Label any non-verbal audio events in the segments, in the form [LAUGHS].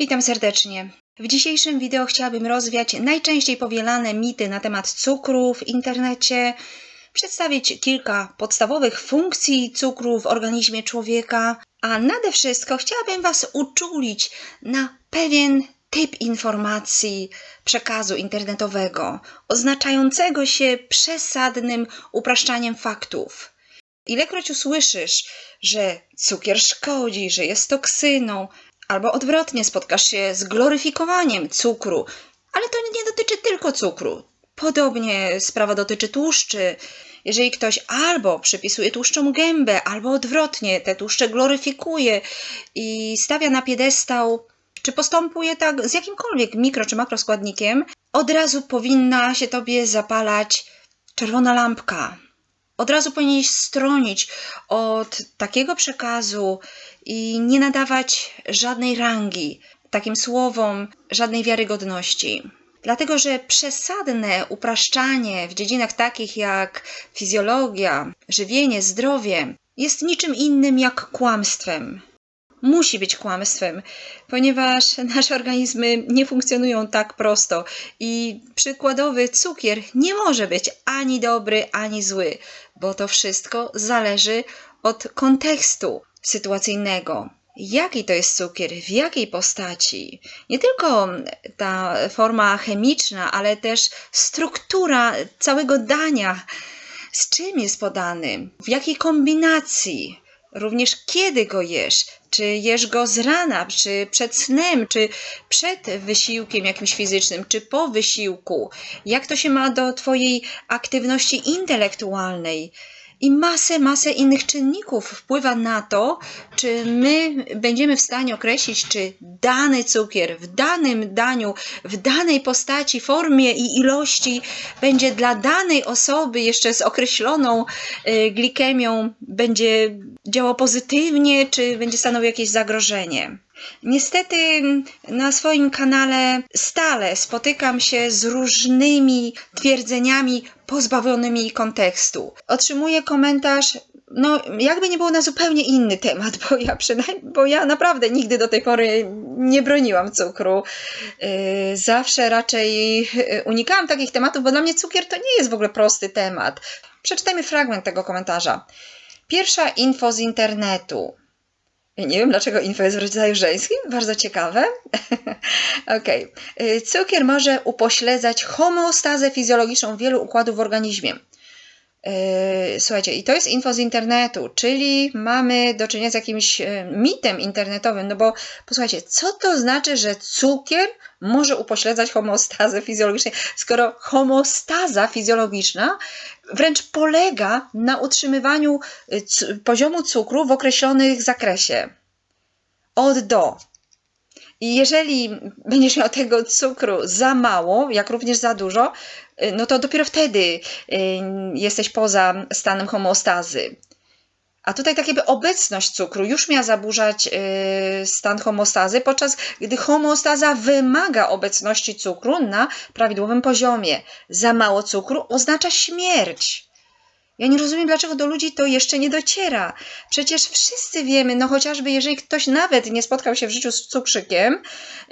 Witam serdecznie. W dzisiejszym wideo chciałabym rozwiać najczęściej powielane mity na temat cukru w internecie, przedstawić kilka podstawowych funkcji cukru w organizmie człowieka, a nade wszystko chciałabym Was uczulić na pewien typ informacji przekazu internetowego, oznaczającego się przesadnym upraszczaniem faktów. Ilekroć usłyszysz, że cukier szkodzi, że jest toksyną, albo odwrotnie spotkasz się z gloryfikowaniem cukru, ale to nie dotyczy tylko cukru. Podobnie sprawa dotyczy tłuszczy. Jeżeli ktoś albo przypisuje tłuszczom gębę, albo odwrotnie te tłuszcze gloryfikuje i stawia na piedestał, czy postępuje tak z jakimkolwiek mikro czy makroskładnikiem, od razu powinna się tobie zapalać czerwona lampka. Od razu powinieneś stronić od takiego przekazu i nie nadawać żadnej rangi takim słowom, żadnej wiarygodności. Dlatego, że przesadne upraszczanie w dziedzinach takich jak fizjologia, żywienie, zdrowie jest niczym innym jak kłamstwem. Musi być kłamstwem, ponieważ nasze organizmy nie funkcjonują tak prosto i przykładowy cukier nie może być ani dobry, ani zły, bo to wszystko zależy od kontekstu sytuacyjnego. Jaki to jest cukier, w jakiej postaci? Nie tylko ta forma chemiczna, ale też struktura całego dania, z czym jest podany, w jakiej kombinacji, również kiedy go jesz, czy jesz go z rana, czy przed snem, czy przed wysiłkiem jakimś fizycznym, czy po wysiłku, jak to się ma do Twojej aktywności intelektualnej? I masę, masę innych czynników wpływa na to, czy my będziemy w stanie określić, czy dany cukier w danym daniu, w danej postaci, formie i ilości będzie dla danej osoby jeszcze z określoną y, glikemią, będzie działał pozytywnie, czy będzie stanowił jakieś zagrożenie. Niestety na swoim kanale stale spotykam się z różnymi twierdzeniami pozbawionymi kontekstu. Otrzymuję komentarz no, jakby nie było na zupełnie inny temat, bo ja przynajmniej, bo ja naprawdę nigdy do tej pory nie broniłam cukru. Yy, zawsze raczej yy, unikałam takich tematów, bo dla mnie cukier to nie jest w ogóle prosty temat. Przeczytajmy fragment tego komentarza. Pierwsza info z internetu. Nie wiem, dlaczego info jest w rodzaju żeńskim. Bardzo ciekawe. [LAUGHS] ok. Cukier może upośledzać homeostazę fizjologiczną wielu układów w organizmie. Yy, słuchajcie, i to jest info z internetu, czyli mamy do czynienia z jakimś yy, mitem internetowym, no bo posłuchajcie, co to znaczy, że cukier może upośledzać homeostazę fizjologiczną, skoro homeostaza fizjologiczna wręcz polega na utrzymywaniu yy, poziomu cukru w określonych zakresie. Od do. I jeżeli będziesz miał tego cukru za mało, jak również za dużo, y, no to dopiero wtedy y, jesteś poza stanem homeostazy. A tutaj tak jakby obecność cukru już miała zaburzać y, stan homeostazy, podczas gdy homeostaza wymaga obecności cukru na prawidłowym poziomie. Za mało cukru oznacza śmierć. Ja nie rozumiem, dlaczego do ludzi to jeszcze nie dociera. Przecież wszyscy wiemy, no chociażby jeżeli ktoś nawet nie spotkał się w życiu z cukrzykiem,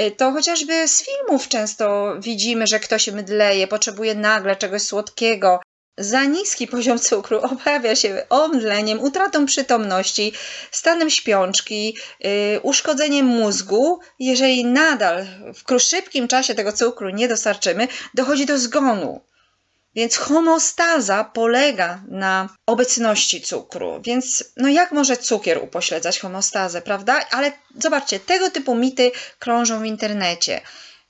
y, to chociażby z filmów często widzimy, że ktoś mdleje, potrzebuje nagle czegoś słodkiego. Za niski poziom cukru [LAUGHS] objawia się omdleniem, utratą przytomności, stanem śpiączki, yy, uszkodzeniem mózgu. Jeżeli nadal w szybkim czasie tego cukru nie dostarczymy, dochodzi do zgonu. Więc homostaza polega na obecności cukru. Więc no jak może cukier upośledzać homostazę, prawda? Ale zobaczcie, tego typu mity krążą w internecie.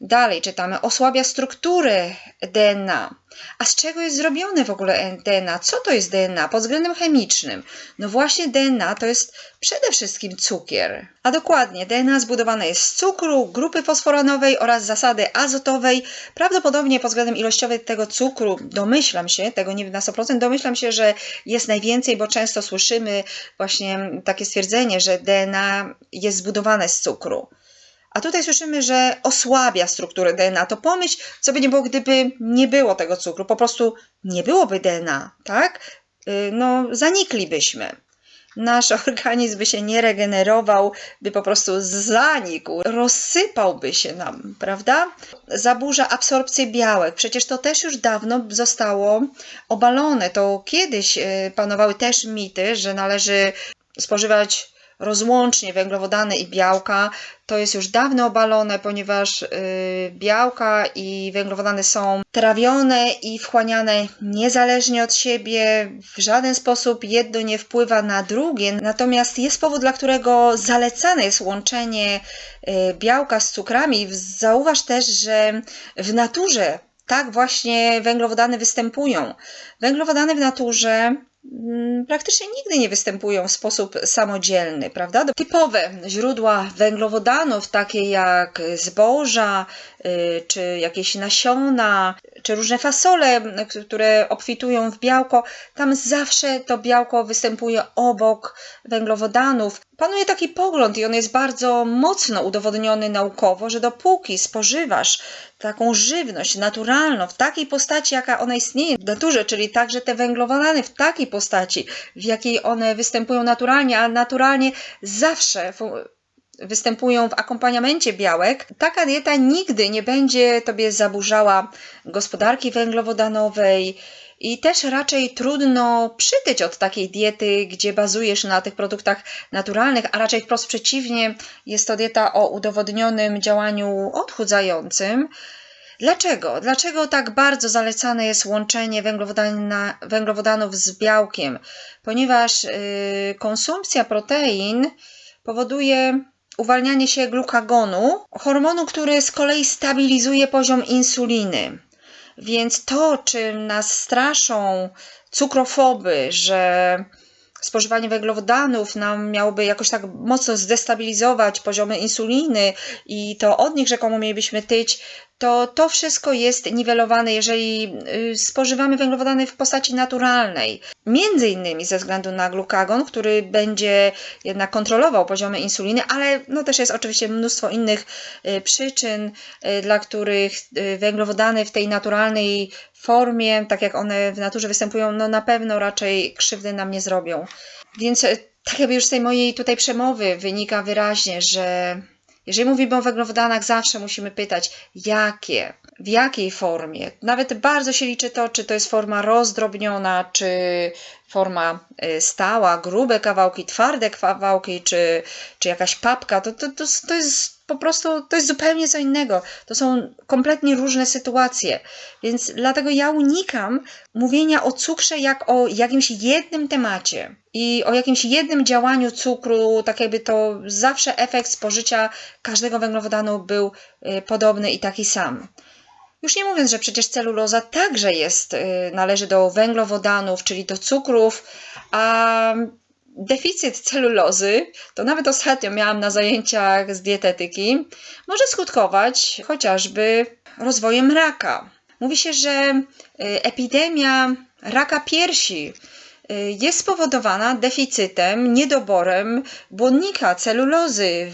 Dalej czytamy, osłabia strukturę DNA. A z czego jest zrobione w ogóle DNA? Co to jest DNA pod względem chemicznym? No właśnie DNA to jest przede wszystkim cukier. A dokładnie, DNA zbudowane jest z cukru, grupy fosforanowej oraz zasady azotowej. Prawdopodobnie pod względem ilościowym tego cukru, domyślam się, tego nie na 100%, domyślam się, że jest najwięcej, bo często słyszymy właśnie takie stwierdzenie, że DNA jest zbudowane z cukru. A tutaj słyszymy, że osłabia strukturę DNA. To pomyśl, co by nie było, gdyby nie było tego cukru. Po prostu nie byłoby DNA, tak? Y, no, zaniklibyśmy. nasz [LAUGHS] organizm by się nie regenerował, by po prostu zanikł, rozsypałby się nam, prawda? Zaburza absorpcję białek. Przecież to też już dawno zostało obalone. To kiedyś y, panowały też mity, że należy spożywać rozłącznie węglowodany i białka. To jest już dawno obalone, ponieważ y, białka i węglowodany są trawione i wchłaniane niezależnie od siebie. W żaden sposób jedno nie wpływa na drugie. Natomiast jest powód, dla którego zalecane jest łączenie y, białka z cukrami. Zauważ też, że w naturze tak właśnie węglowodany występują. Węglowodany w naturze praktycznie nigdy nie występują w sposób samodzielny, prawda? Typowe źródła węglowodanów, takie jak zboża, y, czy jakieś nasiona, czy różne fasole, które obfitują w białko, tam zawsze to białko występuje obok węglowodanów. Panuje taki pogląd i on jest bardzo mocno udowodniony naukowo, że dopóki spożywasz taką żywność naturalną w takiej postaci, jaka ona istnieje w naturze, czyli także te węglowodany w takiej postaci, w jakiej one występują naturalnie, a naturalnie zawsze występują w akompaniamencie białek, taka dieta nigdy nie będzie tobie zaburzała gospodarki węglowodanowej, i też raczej trudno przytyć od takiej diety, gdzie bazujesz na tych produktach naturalnych, a raczej wprost przeciwnie, jest to dieta o udowodnionym działaniu odchudzającym. Dlaczego? Dlaczego tak bardzo zalecane jest łączenie węglowodanów z białkiem? Ponieważ yy, konsumpcja protein powoduje uwalnianie się glukagonu, hormonu, który z kolei stabilizuje poziom insuliny. Więc to, czym nas straszą cukrofoby, że spożywanie węglowodanów nam miałoby jakoś tak mocno zdestabilizować poziomy insuliny i to od nich rzekomo mielibyśmy tyć, to to wszystko jest niwelowane, jeżeli y, spożywamy węglowodany w postaci naturalnej. Między innymi ze względu na glukagon, który będzie jednak kontrolował poziomy insuliny, ale no też jest oczywiście mnóstwo innych y, przyczyn, y, dla których węglowodany w tej naturalnej formie, tak jak one w naturze występują, no na pewno raczej krzywdy nam nie zrobią. Więc tak jakby już z tej mojej tutaj przemowy wynika wyraźnie, że jeżeli mówimy o węglowodanach, zawsze musimy pytać, jakie, w jakiej formie. Nawet bardzo się liczy to, czy to jest forma rozdrobniona, czy forma y, stała, grube kawałki, twarde kawałki, czy, czy jakaś papka. To, to, to, to jest po prostu to jest zupełnie co innego. To są kompletnie różne sytuacje. Więc dlatego ja unikam mówienia o cukrze jak o jakimś jednym temacie i o jakimś jednym działaniu cukru, tak jakby to zawsze efekt spożycia każdego węglowodanu był y, podobny i taki sam. Już nie mówiąc, że przecież celuloza także jest, y, należy do węglowodanów, czyli do cukrów, a deficyt celulozy, to nawet ostatnio miałam na zajęciach z dietetyki, może skutkować chociażby rozwojem raka. Mówi się, że y, epidemia raka piersi jest spowodowana deficytem, niedoborem błonnika, celulozy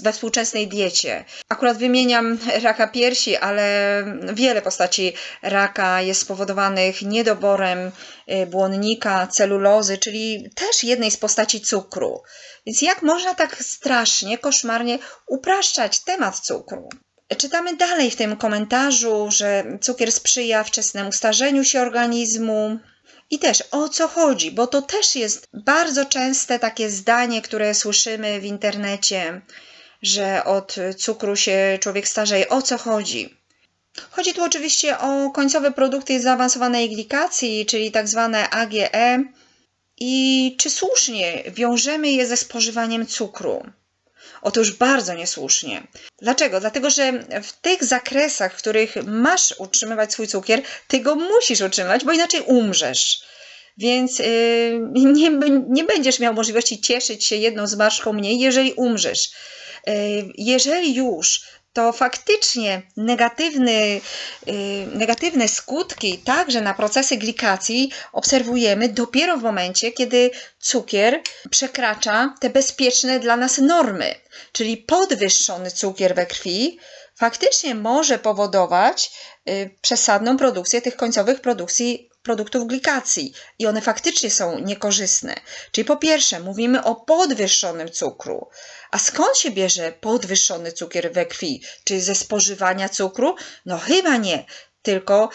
we współczesnej diecie. Akurat wymieniam raka piersi, ale wiele postaci raka jest spowodowanych niedoborem y, błonnika, celulozy, czyli też jednej z postaci cukru. Więc jak można tak strasznie, koszmarnie upraszczać temat cukru? Czytamy dalej w tym komentarzu, że cukier sprzyja wczesnemu starzeniu się organizmu, i też o co chodzi, bo to też jest bardzo częste takie zdanie, które słyszymy w internecie, że od cukru się człowiek starzeje. O co chodzi? Chodzi tu oczywiście o końcowe produkty zaawansowanej glikacji, czyli tak zwane AGE. I czy słusznie wiążemy je ze spożywaniem cukru? Otóż bardzo niesłusznie. Dlaczego? Dlatego, że w tych zakresach, w których masz utrzymywać swój cukier, ty go musisz utrzymywać, bo inaczej umrzesz. Więc yy, nie, nie będziesz miał możliwości cieszyć się jedną zmarszką mniej, jeżeli umrzesz. Yy, jeżeli już to faktycznie negatywny, yy, negatywne skutki także na procesy glikacji obserwujemy dopiero w momencie, kiedy cukier przekracza te bezpieczne dla nas normy, czyli podwyższony cukier we krwi faktycznie może powodować y, przesadną produkcję tych końcowych produkcji produktów glikacji i one faktycznie są niekorzystne. Czyli po pierwsze, mówimy o podwyższonym cukru. A skąd się bierze podwyższony cukier we krwi? Czy ze spożywania cukru? No chyba nie, tylko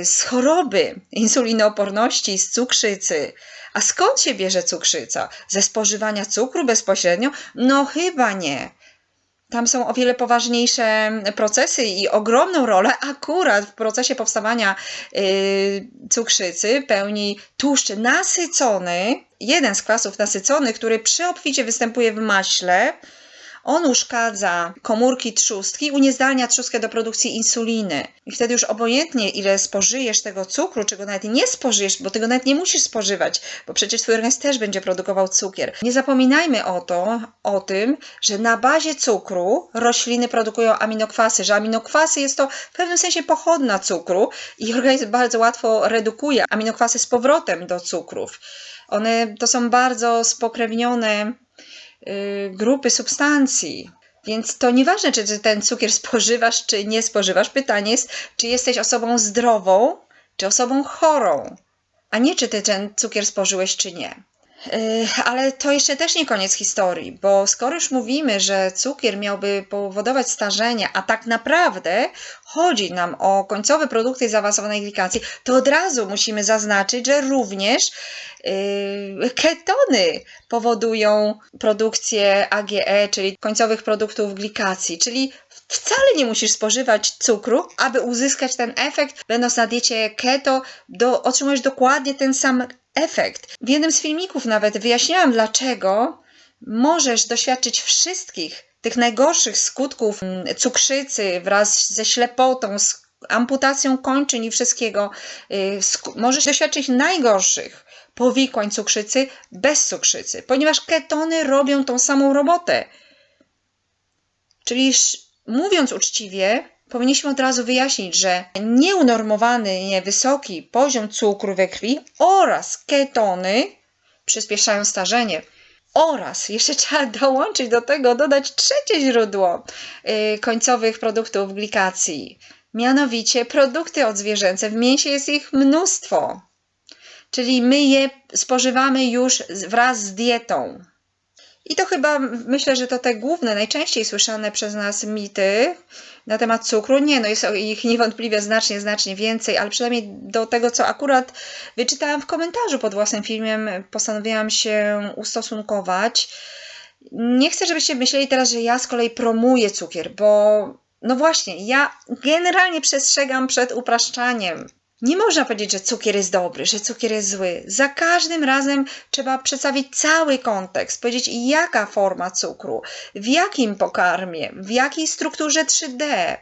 y, z choroby insulinooporności, z cukrzycy. A skąd się bierze cukrzyca? Ze spożywania cukru bezpośrednio? No chyba nie. Tam są o wiele poważniejsze procesy i ogromną rolę akurat w procesie powstawania y, cukrzycy pełni tłuszcz nasycony, jeden z kwasów nasyconych, który przy obficie występuje w maśle. On uszkadza komórki trzustki, uniezdalnia trzustkę do produkcji insuliny. I wtedy już obojętnie, ile spożyjesz tego cukru, czy go nawet nie spożyjesz, bo tego nawet nie musisz spożywać, bo przecież twój organizm też będzie produkował cukier. Nie zapominajmy o, to, o tym, że na bazie cukru rośliny produkują aminokwasy, że aminokwasy jest to w pewnym sensie pochodna cukru i organizm bardzo łatwo redukuje aminokwasy z powrotem do cukrów. One to są bardzo spokrewnione grupy substancji. Więc to nieważne, czy ten cukier [LAUGHS] spożywasz, czy nie spożywasz. Pytanie jest, czy jesteś osobą zdrową, czy osobą chorą, a nie czy ty ten cukier spożyłeś, czy nie. Ale to jeszcze też nie koniec historii, bo skoro już mówimy, że cukier miałby powodować starzenie, a tak naprawdę chodzi nam o końcowe produkty zaawansowanej glikacji, to od razu musimy zaznaczyć, że również yy, ketony powodują produkcję AGE, czyli końcowych produktów glikacji, czyli Wcale nie musisz spożywać cukru, aby uzyskać ten efekt. Będąc na diecie keto, do, otrzymujesz dokładnie ten sam efekt. W jednym z filmików nawet wyjaśniałam, dlaczego możesz doświadczyć wszystkich tych najgorszych skutków mm, cukrzycy wraz ze ślepotą, z amputacją kończyn i wszystkiego. Y, możesz doświadczyć najgorszych powikłań cukrzycy bez cukrzycy, ponieważ ketony robią tą samą robotę. Czyli mówiąc uczciwie, powinniśmy od razu wyjaśnić, że nieunormowany, niewysoki poziom cukru we krwi oraz ketony przyspieszają starzenie. Oraz jeszcze [LAUGHS] trzeba dołączyć do tego, dodać trzecie źródło yy, końcowych produktów glikacji, mianowicie produkty odzwierzęce. W mięsie jest ich mnóstwo, czyli my je spożywamy już wraz z dietą. I to chyba myślę, że to te główne, najczęściej słyszane przez nas mity na temat cukru. Nie, no jest ich niewątpliwie znacznie, znacznie więcej, ale przynajmniej do tego, co akurat wyczytałam w komentarzu pod własnym filmem, postanowiłam się ustosunkować. Nie chcę, żebyście myśleli teraz, że ja z kolei promuję cukier, bo no właśnie, ja generalnie przestrzegam przed upraszczaniem. Nie można powiedzieć, że cukier jest dobry, że cukier jest zły. Za każdym razem trzeba przedstawić cały kontekst, powiedzieć jaka forma cukru, w jakim pokarmie, w jakiej strukturze 3D,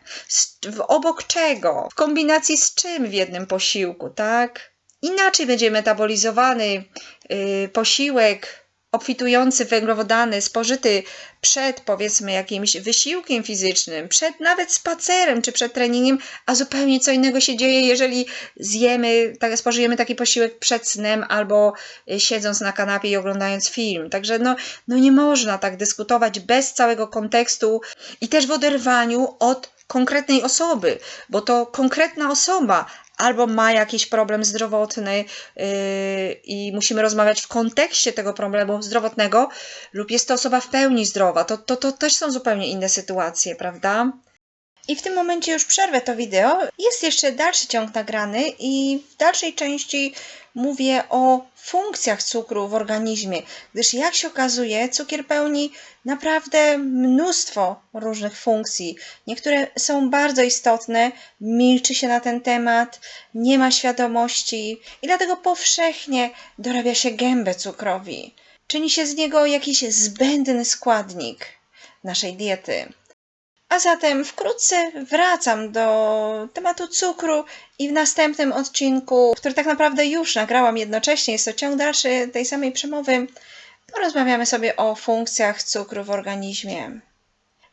w obok czego, w kombinacji z czym w jednym posiłku, tak? Inaczej będzie metabolizowany yy, posiłek obfitujący węglowodany, spożyty przed powiedzmy jakimś wysiłkiem fizycznym, przed nawet spacerem czy przed treningiem, a zupełnie co innego się dzieje, jeżeli zjemy, tak, spożyjemy taki posiłek przed snem albo y, siedząc na kanapie i oglądając film. Także no, no nie można tak dyskutować bez całego kontekstu i też w oderwaniu od konkretnej osoby, bo to konkretna osoba, albo ma jakiś problem zdrowotny yy, i musimy rozmawiać w kontekście tego problemu zdrowotnego, lub jest to osoba w pełni zdrowa. To, to, to też są zupełnie inne sytuacje, prawda? I w tym momencie już przerwę to wideo. Jest jeszcze dalszy ciąg nagrany i w dalszej części mówię o funkcjach cukru w organizmie, gdyż jak się okazuje, cukier pełni naprawdę mnóstwo różnych funkcji. Niektóre są bardzo istotne, milczy się na ten temat, nie ma świadomości i dlatego powszechnie dorabia się gębę cukrowi. Czyni się z niego jakiś zbędny składnik naszej diety. A zatem wkrótce wracam do tematu cukru i w następnym odcinku, który tak naprawdę już nagrałam jednocześnie, jest to ciąg dalszy tej samej przemowy, porozmawiamy sobie o funkcjach cukru w organizmie.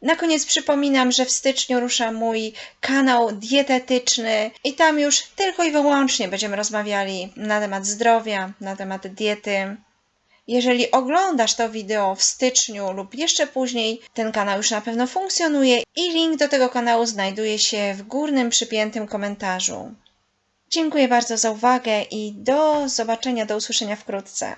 Na koniec przypominam, że w styczniu rusza mój kanał dietetyczny i tam już tylko i wyłącznie będziemy rozmawiali na temat zdrowia, na temat diety, jeżeli oglądasz to wideo w styczniu lub jeszcze później, ten kanał już na pewno funkcjonuje i link do tego kanału znajduje się w górnym przypiętym komentarzu. Dziękuję bardzo za uwagę i do zobaczenia, do usłyszenia wkrótce.